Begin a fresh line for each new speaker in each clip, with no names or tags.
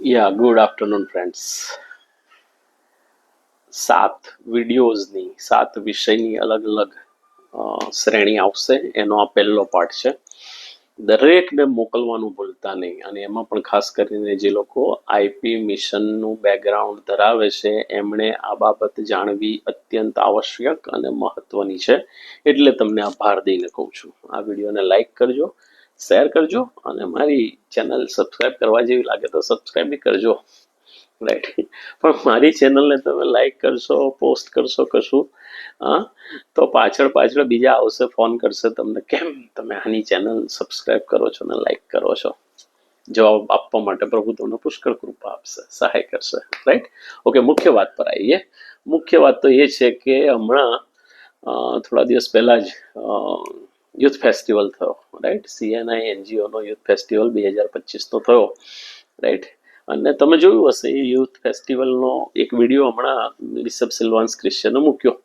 યા good afternoon friends સાત વિડીયોઝની સાત વિષયની અલગ અલગ શ્રેણી આવશે એનો આ પહેલો પાઠ છે. દરેકને મોકલવાનું ભૂલતા નહીં. અને એમાં પણ ખાસ કરીને જે લોકો આઈપી મિશનનું બેકગ્રાઉન્ડ ધરાવે છે, એમણે આ બાબત જાણવી અત્યંત આવશ્યક અને મહત્વની છે. એટલે તમને આભાર દઈને કહું છું. આ વિડીયોને લાઈક કરજો. શેર કરજો અને મારી ચેનલ સબસ્ક્રાઇબ કરવા જેવી લાગે તો સબસ્ક્રાઇબ બી કરજો. રાઈટ પણ મારી ચેનલને તમે લાઈક કરશો પોસ્ટ કરશો કશું, હા, તો પાછળ પાછળ બીજા આવશે ફોન કરશે તમને કેમ તમે આની ચેનલ સબસ્ક્રાઇબ કરો છો ને લાઈક કરો છો? જવાબ આપવા માટે પ્રભુ તમને પુષ્કળ કૃપા આપશે, સહાય કરશે. રાઈટ ઓકે મુખ્ય વાત પર આવીએ. મુખ્ય વાત તો એ છે કે હમણાં થોડા દિવસ પહેલા જ યુથ ફેસ્ટિવલ થયો રાઈટ સીએનઆઈ એનજીઓનો યુથ ફેસ્ટિવલ બે હજાર પચીસનો થયો રાઈટ અને તમે જોયું હશે, એ યુથ ફેસ્ટિવલનો એક વીડિયો હમણાં બિશપ સિલ્વાન્સ ક્રિશ્ચને મૂક્યો.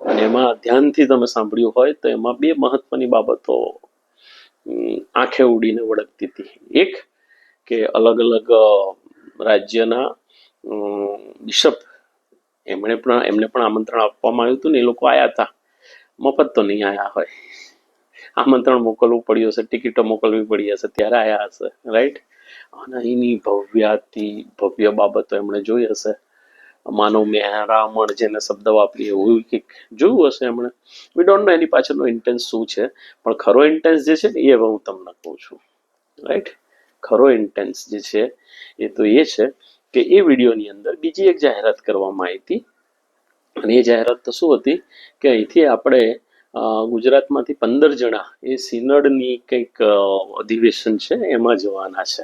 અને એમાં ધ્યાનથી તમે સાંભળ્યું હોય તો એમાં બે મહત્વની બાબતો આંખે ઉડીને વળગતી હતી. એક, કે અલગ અલગ રાજ્યના બિશપ એમણે પણ, એમને પણ આમંત્રણ આપવામાં આવ્યું હતું ને એ લોકો આવ્યા હતા. મફત તો નહીં આવ્યા હોય. આમંત્રણ મોકલવું પડ્યું હશે, ટિકિટો મોકલવી પડી હશે, ત્યારે આવ્યા હશે રાઈટ અને અહીંની ભવ્યાતી, ભવ્ય બાબતો એમણે જોઈ હશે. માનવ મેરામણ જેને શબ્દ વાપરીએ એવું કંઈક જોયું હશે એમણે. વી ડોન્ટ નો એની પાછળનો ઇન્ટેન્સ શું છે, પણ ખરો ઇન્ટેન્સ જે છે ને, એ હવે હું તમને કહું છું રાઈટ ખરો ઇન્ટેન્સ જે છે, એ તો એ છે કે એ વિડીયોની અંદર બીજી એક જાહેરાત કરવામાં આવી હતી. અને એ જાહેરાત તો શું હતી કે અહીંથી આપણે ગુજરાતમાંથી પંદર જણા એ સિનડની કંઈક અધિવેશન છે, એમાં જવાના છે.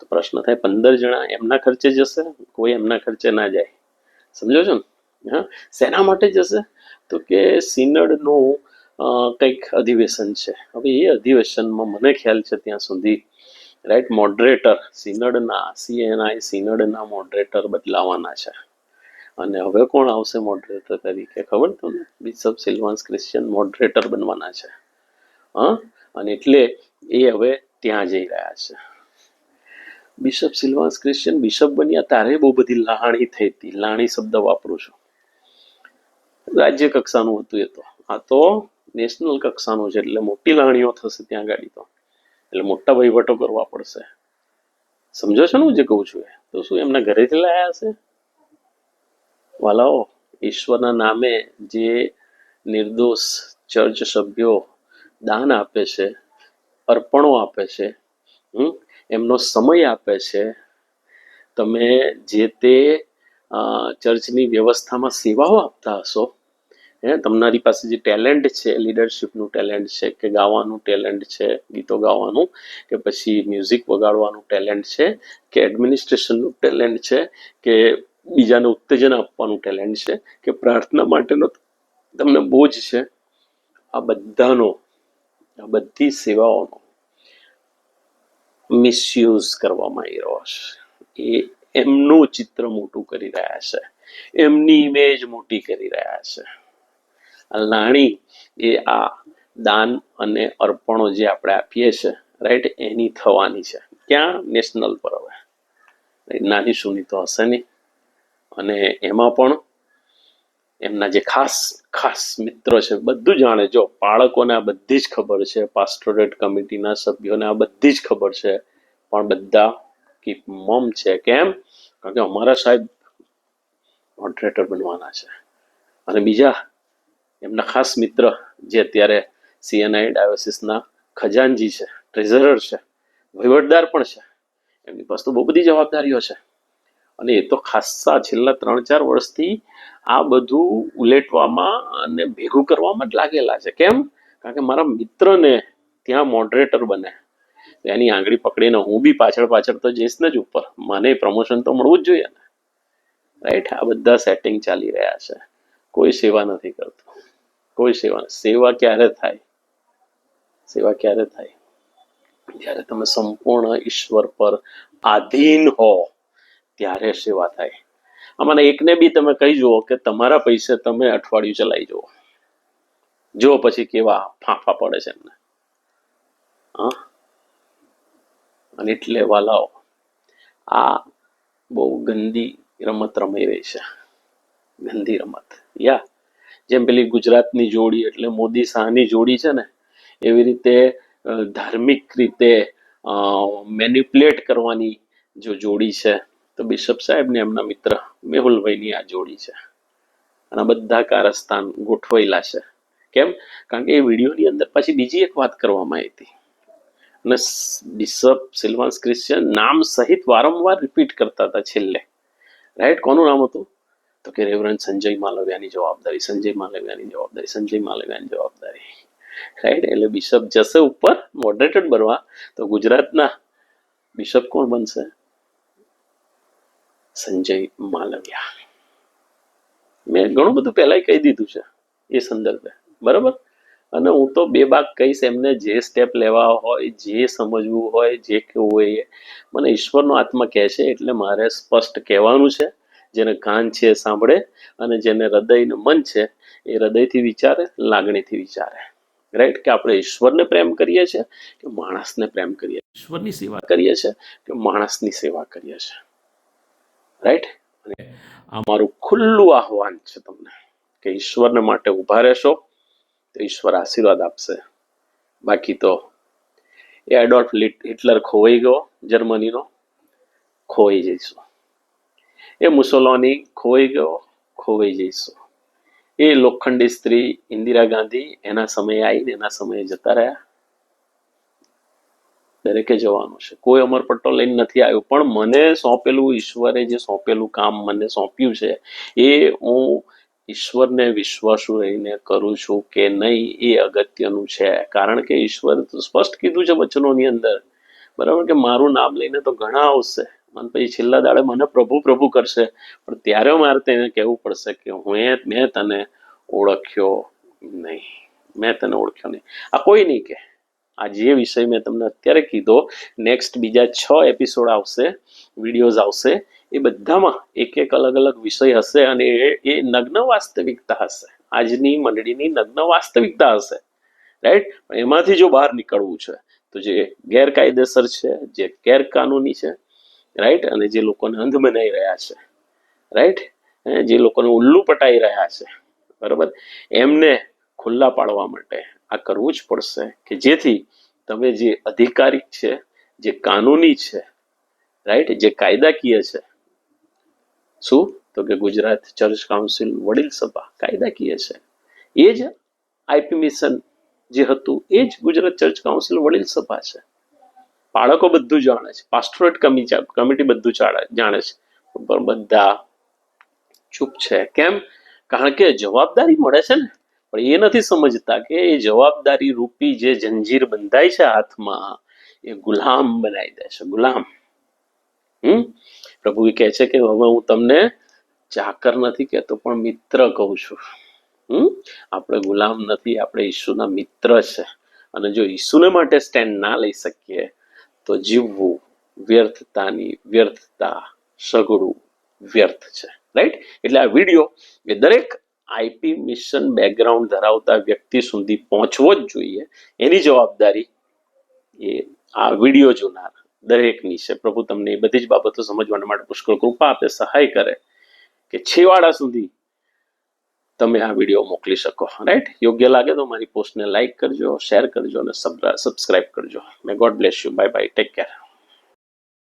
તો પ્રશ્ન થાય, પંદર જણા એમના ખર્ચે જશે? કોઈ એમના ખર્ચે ના જાય. સમજો છો ને? હા? શેના માટે જશે? તો કે સિનડનું કંઈક અધિવેશન છે. હવે એ અધિવેશનમાં મને ખ્યાલ છે ત્યાં સુધી, રાઈટ, મોડરેટર, સિનડના સીએનઆઈ સિનડના મોડરેટર બદલાવાના છે. અને હવે કોણ આવશે મોડરેટર તરીકે? ખબર તમને? બિશપ સિલ્વાન્સ ક્રિશ્ચિયન મોડરેટર બનવાના છે. હા? અને એટલે એ હવે ત્યાં જઈ રહ્યા છે. બિશપ સિલ્વાન્સ ક્રિશ્ચિયન બિશપ બન્યા ત્યારે બહુ બધી લાણી થઈ હતી. લાણી શબ્દ વાપરું છું. રાજ્ય કક્ષાનું હતું એ તો. આ તો નેશનલ કક્ષાનું છે એટલે મોટી લાણીઓ થશે ત્યાં ગાડી તો. એટલે મોટા વહીવટો કરવા પડશે. સમજો છો ને હું જે કહું છું એ? તો શું એમના ઘરેથી લાયા હશે? વાલાઓ, ઈશ્વરના નામે જે નિર્દોષ ચર્ચ સભ્યો દાન આપે છે, અર્પણો આપે છે એમનો સમય આપે છે, તમે જે તે ચર્ચની વ્યવસ્થામાં સેવાઓ આપતા હશો, હે, તમારી પાસે જે ટેલેન્ટ છે, લીડરશિપનું ટેલેન્ટ છે, કે ગાવાનું ટેલેન્ટ છે, ગીતો ગાવાનું, કે પછી મ્યુઝિક વગાડવાનું ટેલેન્ટ છે, કે એડમિનિસ્ટ્રેશનનું ટેલેન્ટ છે, કે બીજાને ઉત્તેજન આપવાનું ટેલેન્ટ છે કે પ્રાર્થના માટેનો તમને બોજ છે. આ બધાનો, આ બધી સેવાઓનો મિસયુઝ કરવામાં આવી રહ્યો છે. એ એમનું ચિત્ર મોટું કરી રહ્યા છે. એમની ઇમેજ મોટી કરી રહ્યા છે. આ લાણી એ આ દાન અને અર્પણો જે આપણે આપીએ છીએ રાઈટ એની થવાની છે. ક્યાં? નેશનલ પર હવે. નાની સુની તો હશે નહીં. અને એમાં પણ એમના જે ખાસ ખાસ મિત્ર છે, બધું જાણે. જો બાળકોને આ બધી જ ખબર છે પાસ્ટોરેટ કમિટીના સભ્યોને આ બધી જ ખબર છે, પણ બધા કીપ મમ છે, કેમ? કારણ કે અમારા સાહેબ મોડરેટર બનવાના છે. અને બીજા એમના ખાસ મિત્ર જે અત્યારે સીએનઆઈ ડાયોસિસના ખજાનજી છે ટ્રેઝરર છે, વહીવટદાર પણ છે. એમની પાસે તો બહુ બધી જવાબદારીઓ છે. અને એ તો ખાસ્સા છેલ્લા ત્રણ ચાર વર્ષથી આ બધું ઉલેટવામાં અને ભેગું કરવામાં જ લાગેલા છે. કેમ? કારણ કે મારા મિત્રને ત્યાં મોડરેટર બને એની આંગળી પકડીને હું બી પાછળ પાછળ તો જઈશ ને જ ઉપર. મને પ્રમોશન તો મળવું જ જોઈએ ને. રાઈટ આ બધા સેટિંગ ચાલી રહ્યા છે. કોઈ સેવા નથી કરતું. કોઈ સેવા સેવા ક્યારે થાય? સેવા ક્યારે થાય? જ્યારે તમે સંપૂર્ણ ઈશ્વર પર આધીન હો. ત્યારે સેવા થાય? આમાંના એકને બી તમે કહી જુઓ કે તમારા પૈસે તમે અઠવાડિયું ચલાવી જુઓ. જો પછી કેવા ફાંફા પડે છે એમને. હા? અને એટલે વાલાઓ, આ બહુ ગંદી રમત રમાઈ રહી છે. ગંદી રમત. યા, જેમ પેલી ગુજરાતની જોડી એટલે મોદી શાહની જોડી છે ને, એવી રીતે ધાર્મિક રીતે મેન્યુપ્લેટ કરવાની જો જોડી છે તો બિશપ સાહેબ ને એમના મિત્ર મેહુલભાઈની આ જોડી છે. અને બધા કારસ્તાન ગોઠવાયેલા છે. કેમ? કારણ કે એ વિડીયોની અંદર પાછી બીજી એક વાત કરવામાં આવી હતી. અને બિશપ સિલ્વાન્સ ક્રિશ્ચિયન નામ સહિત વારંવાર રિપીટ કરતા હતા છેલ્લે. રાઈટ કોનું નામ હતું? તો કે રેવરન સંજય માલવ્યાની જવાબદારી, સંજય માલવ્યાની જવાબદારી, સંજય માલવ્યાની જવાબદારી. રાઈટ એટલે બિશપ જશે ઉપર મોડરેટર બનવા. તો ગુજરાતના બિશપ કોણ બનશે? સંજય માલવિયા. મેં ઘણું બધું પહેલાંય કહી દીધું છે એ સંદર્ભે. બરાબર? અને હું તો બે બાગ કહીશ એમને જે સ્ટેપ લેવા હોય જે સમજવું હોય જે કેવું હોય એ. મને ઈશ્વરનો આત્મા કહે છે એટલે મારે સ્પષ્ટ કહેવાનું છે. જેને કાન છે એ સાંભળે અને જેને હૃદયને મન છે એ હૃદયથી વિચારે લાગણીથી વિચારે. રાઈટ કે આપણે ઈશ્વરને પ્રેમ કરીએ છીએ કે માણસને પ્રેમ કરીએ ઈશ્વરની સેવા કરીએ છીએ કે માણસની સેવા કરીએ છીએ? રાઈટ આ મારું ખુલ્લું આહવાન છે તમને કે ઈશ્વરને માટે ઊભા રહેશો તો ઈશ્વર આશીર્વાદ આપશે. બાકી તો એ એડોલ્ફ હિટલર ખોવાઈ ગયો જર્મનીનો, ખોવાઈ જઈશું. એ મુસોલોની ખોવાઈ ગયો, ખોવાઈ જઈશું. એ લોખંડી સ્ત્રી ઇન્દિરા ગાંધી એના સમયે આવીને એના સમયે જતા રહ્યા. દરેકે જવાનું છે. કોઈ અમર પટ્ટો લઈને નથી આવ્યો, પણ મને સોંપેલું, ઈશ્વરે જે સોંપેલું કામ મને સોંપ્યું છે, એ હું ઈશ્વરને વિશ્વાસુ રહીને કરું છું કે નહીં, એ અગત્યનું છે. કારણ કે ઈશ્વરે તો સ્પષ્ટ કીધું છે વચનોની અંદર. બરાબર? કે મારું નામ લઈને તો ઘણા આવશે. મને પછી છેલ્લા દાડે મને પ્રભુ પ્રભુ કરશે. પણ ત્યારે મારે તેને કહેવું પડશે કે હું મેં તને ઓળખ્યો નહીં. મેં તને ઓળખ્યો નહીં. આ કોઈ નહીં કે આ જે વિષય મેં તમને અત્યારે કીધો. નેક્સ્ટ બીજા છ એપિસોડ આવશે વિડીયોઝ આવશે. એ બધામાં એક એક અલગ અલગ વિષય હશે અને એ નગ્ન વાસ્તવિકતા હશે. આજની મંડળીની નગ્ન વાસ્તવિકતા હશે. રાઈટ એમાંથી જો બહાર નીકળવું છે, તો જે ગેરકાયદેસર છે, જે ગેરકાનૂની છે રાઈટ અને જે લોકોને અંધ બનાવી રહ્યા છે. રાઈટ જે લોકોને ઉલ્લુ પટાઈ રહ્યા છે. બરાબર? એમને ખુલ્લા પાડવા માટે આ કરવું જ પડશે કે જેથી તમે જે અધિકારિક છે, જે કાનૂની છે રાઈટ જે કાયદાકીય છે. શું? તો કે ગુજરાત ચર્ચ કાઉન્સિલ વડીલ સભા કાયદાકીય છે. એ જ આઈપી મિશન જે હતું, એ જ ગુજરાત ચર્ચ કાઉન્સિલ વડીલ સભા છે. બાળકો બધું જાણે છે. પાસ્ટોરેટ કમિટી બધું જાણે છે. પણ બધા ચૂપ છે. કેમ? કારણ કે જવાબદારી મળે છે ને. પણ એ નથી સમજતા કે એ જવાબદારી રૂપી જે જંજીર બંધાય છે હાથમાં, એ ગુલામ બનાવી દે છે, ગુલામ. હમ? પ્રભુ કહે છે કે હવે હું તમને ચાકર નથી કહેતો, પણ મિત્ર કહું છું. હમ? આપણે ગુલામ નથી, આપણે ઈસુના મિત્ર છે. અને જો ઈસુને માટે સ્ટેન્ડ ના લઈ શકીએ, તો જીવવું વ્યર્થતાની વ્યર્થતા, સગડું વ્યર્થ છે. રાઈટ એટલે આ વીડિયો એ દરેક આઈપી મિશન બેકગ્રાઉન્ડ ધરાવતા વ્યક્તિ સુધી પહોંચવો જ જોઈએ. એની જવાબદારી એ આ વીડિયો જોનાર દરેકની છે. પ્રભુ તમને એ બધી જ બાબતો સમજવા માટે પુષ્કળ કૃપા આપે, સહાય કરે કે છેવાડા સુધી તમે આ વીડિયો મોકલી શકો. રાઈટ યોગ્ય લાગે તો મારી પોસ્ટને લાઈક કરજો, શેર કરજો અને સબસ્ક્રાઇબ કરજો. May God bless you bye bye take care